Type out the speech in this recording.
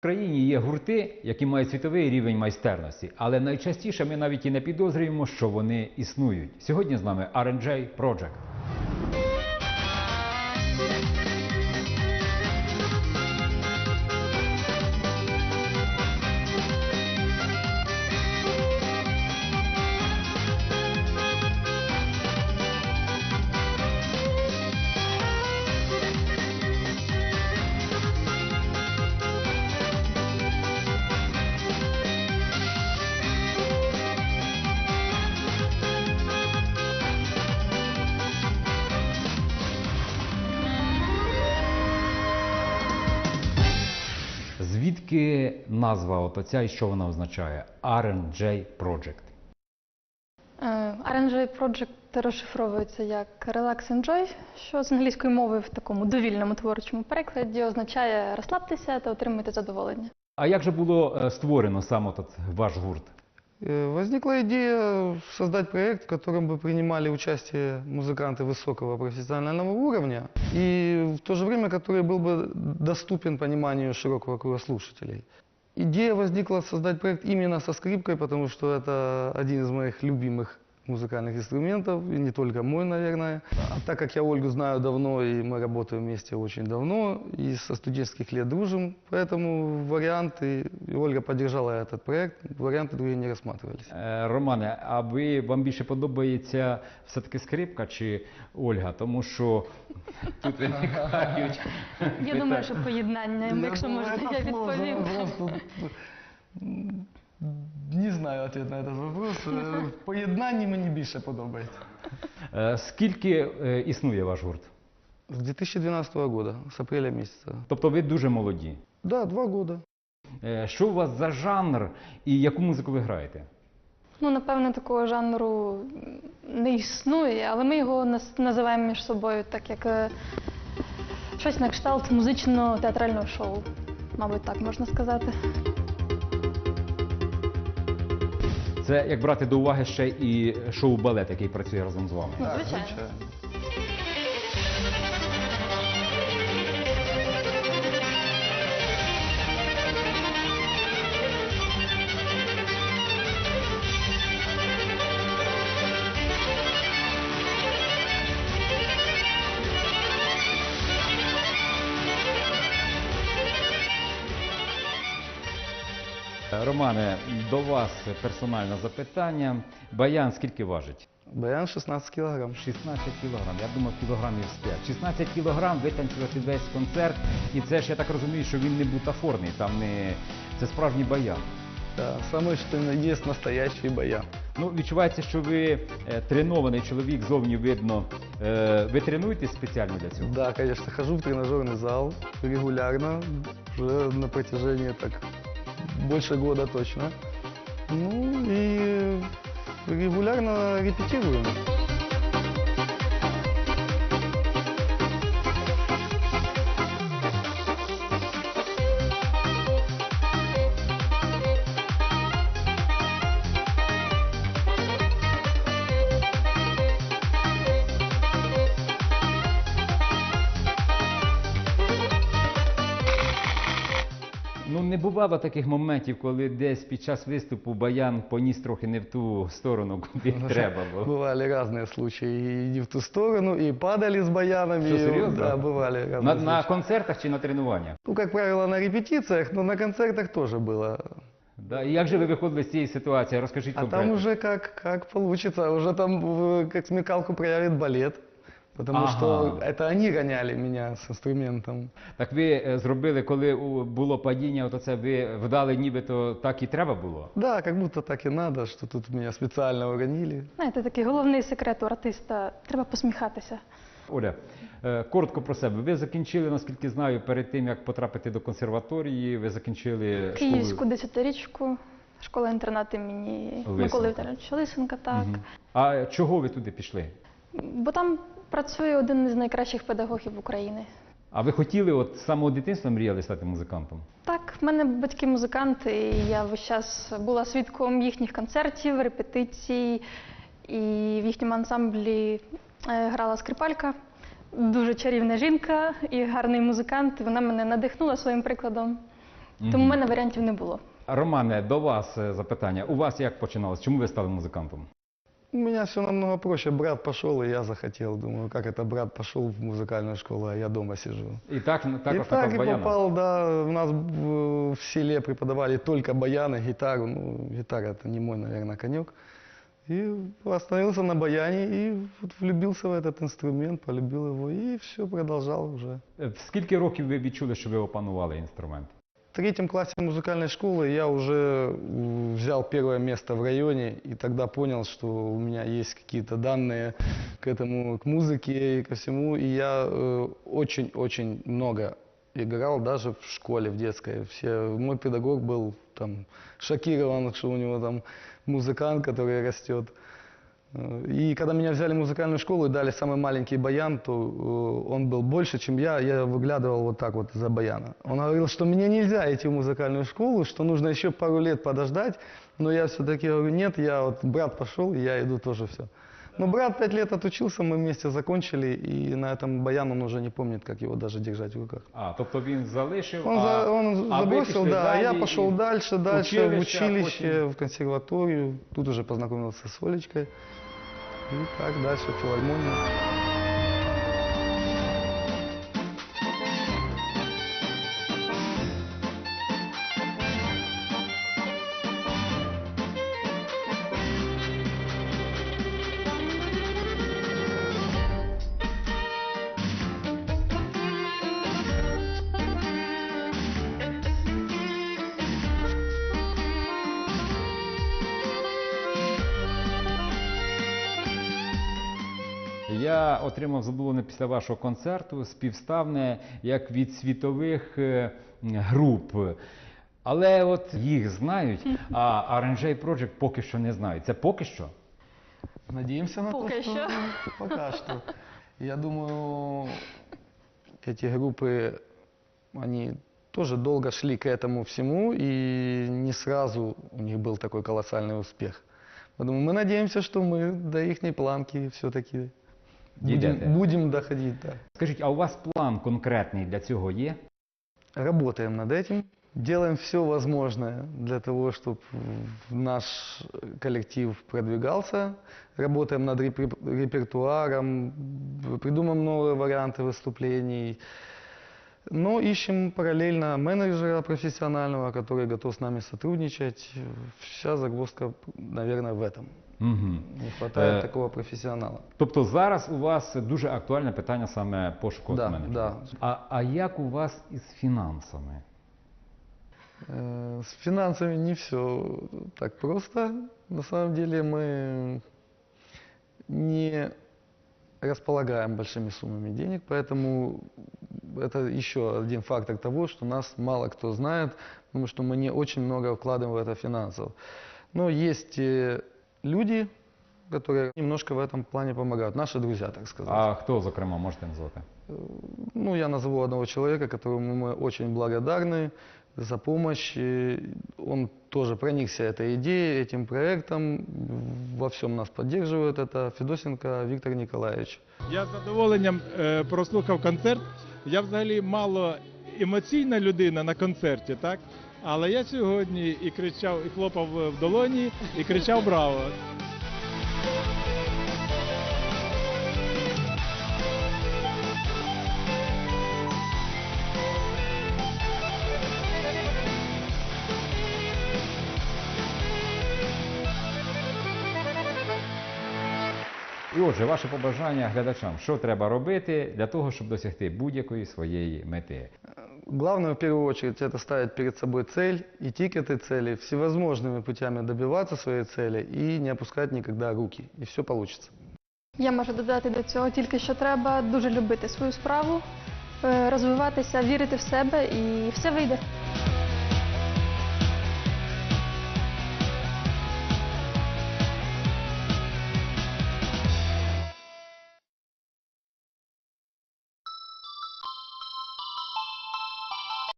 В країні є гурти, які мають світовий рівень майстерності, але найчастіше ми навіть і не підозрюємо, що вони існують. Сьогодні з нами RNJ Project. Звідки назва от оця і що вона означає? R&J Project. Е, R&J Project розшифровується як Relax and Joy, що з англійської мови в такому довільному творчому перекладі означає розслабтеся та отримуйте задоволення. А як же було е, створено сам ваш гурт? Э, Возникла идея создать проект, в котором бы принимали участие музыканты высокого профессионального уровня и в то же время, который был бы доступен пониманию широкого круга слушателей. Идея возникла создать проект именно со скрипкой, потому что это один из моих любимых музыкальных инструментов, и не только мой, наверное. А так как я Ольгу знаю давно, и мы работаем вместе очень давно, и со студенческих лет дружим, поэтому варианты, и Ольга поддержала этот проект, варианты другие не рассматривались. Е, Романе, а ви вам більше подобається все-таки скрипка чи Ольга? Тому що тут виникають. Я думаю, що поєднання, якщо можна, я відповім. Не знаю ответ на этот вопрос. Е, В поєднанні мені більше подобається. Е, Скільки е, існує ваш гурт? С 2012 года, с апреля месяца. Тобто ви дуже молоді. Да, два года. Е, Що у вас за жанр і яку музику ви граєте? Ну, напевне, такого жанру не існує, але ми його нас- називаємо між собою так, як е, щось на кшталт музично-театрального шоу. Мабуть, так можна сказати. Це як брати до уваги ще і шоу-балет, який працює разом з вами. Ну, Так, звичайно. Романе, до вас персональне запитання. Баян скільки важить? Баян 16 килограмм. 16 кілограм. Я думав, кілограмів з 5. 16 кілограм витанцювати весь концерт. І це ж я так розумію, що він не бутафорний, там не це справжній баян. Да, ни на есть настоящий баян. Ну, відчувається, що ви е, тренований чоловік, зовні видно. Е, ви тренуєтесь спеціально для цього? Да, конечно, хожу в тренажерный зал регулярно, уже на протяжении так больше года точно. Ну и регулярно репетируем. не бувало таких моментів, коли десь під час виступу баян поніс трохи не в ту сторону, куди треба було. Бывали разные случаи, и не в ту сторону, и падали с баянами. Что, и- серьезно? Да, бывали разные На, на случаи. концертах чи на тренуваннях? Ну, как правило, на репетициях, но на концертах тоже было. Да? І як же ви виходили з цієї ситуації? Розкажіть А конкретно. там уже как, как получится, уже там э, как смекалку проявит балет. Потому Ага. что это они гоняли меня с инструментом. Так ви е, зробили, коли було падіння, от оце ви вдали, нібито так і треба було? Да, как будто так и надо, что тут меня специально уронили. Знаєте, такий головний секрет у артиста треба посміхатися. Оля, е, коротко про себе. Ви закінчили, наскільки знаю, перед тим як потрапити до консерваторії, ви закінчили Київську школу. десятирічку, школа-інтернат імені Лисенка. Миколи Віталійовича Лисенка, так. Мгм. А чого ви туди пішли? Бо там працює один із найкращих педагогів України. А ви хотіли от з самого дитинства мріяли стати музикантом? Так, в мене батьки музиканти, і я весь час була свідком їхніх концертів, репетицій, і в їхньому ансамблі е, грала скрипалька. Дуже чарівна жінка і гарний музикант. Вона мене надихнула своїм прикладом. Тому в мене варіантів не було. Романе, до вас е, запитання. У вас як починалось? Чому ви стали музикантом? У меня все намного проще. Брат пошел, и я захотел. Думаю, как это брат пошел в музыкальную школу, а я дома сижу. І так и також так так, и баяном? попал, да. У нас в, в селе преподавали только баяны, гитару. Ну, гитара это не мой, наверное, конек. И остановился на баяне и вот влюбился в этот инструмент, полюбил его и все, продолжал уже. Е, В скільки років ви відчули, що ви опанували інструмент? В третьем классе музыкальной школы я уже взял первое место в районе и тогда понял, что у меня есть какие-то данные к этому, к музыке и ко всему. И я э, очень-очень много играл, даже в школе, в детской. Все, мой педагог был там шокирован, что у него там музыкант, который растет. Э, И когда меня взяли в музыкальную школу и дали самый маленький баян, то э, он был больше, чем я. Я выглядывал вот так вот за баяна. Он говорил, что мне нельзя идти в музыкальную школу, что нужно еще пару лет подождать. Но я все-таки говорю, нет, я вот брат пошел, и я иду тоже все. Но брат пять лет отучился, мы вместе закончили, и на этом баян он уже не помнит, как его даже держать в руках. А, тобто він залишив, Он, а, за- он а ви забросил, пішли да, а я далі пошел і- дальше, дальше, в училище, а училище, потім- в консерваторию. Тут уже познакомился с Олечкой. И так дальше, в Я отримав задоволення після вашого концерту співставне як від світових е, груп. Але от їх знають, а RNJ Project поки що не знають. Це поки що. Надеемся на Пока то, что... что. Пока что. Я думаю, эти группы, они тоже долго шли к этому всему, и не сразу у них был такой колоссальный успех. Поэтому мы надеемся, что мы до их планки все-таки Дійдете. будем, будем доходить. Да. Скажіть, а у вас план конкретний для цього є? Работаем над этим, делаем все возможное для того, чтобы наш коллектив продвигался, работаем над репер- репертуаром, придумаем новые варианты выступлений, но ищем параллельно менеджера профессионального, который готов с нами сотрудничать. Вся загвоздка, наверное, в этом. Угу. Не хватает Э, такого профессионала. Тобто зараз у вас дуже актуальне питання саме пошуку Да, менеджера. да. А, а як у вас із фінансами? Э, С финансами не все так просто. На самом деле мы не располагаем большими суммами денег, поэтому это еще один фактор того, что нас мало кто знает, потому что мы не очень много вкладываем в это финансово. Но есть э, люди, которые немножко в этом плане помогают, наши друзья, так сказать. А хто, зокрема, можете назвати? Ну, я назову одного человека, которому мы очень благодарны за помощь. И Он тоже проникся этой идеей, этим проектом, во всем нас поддерживает. Это Федосенко Виктор Николаевич. Я з задоволенням е, прослухав концерт. Я взагалі мало емоційна людина на концерті, так? Але я сьогодні і кричав, і хлопав в долоні, і кричав Браво! І отже, ваше побажання глядачам, що треба робити для того, щоб досягти будь-якої своєї мети. Главное, в первую очередь, это ставить перед собой цель, идти к этой цели, всевозможными путями добиваться своей цели и не опускать никогда руки. И все получится. Я можу додати до цього тільки, що треба дуже любити свою справу, е, розвиватися, вірити в себе і все вийде.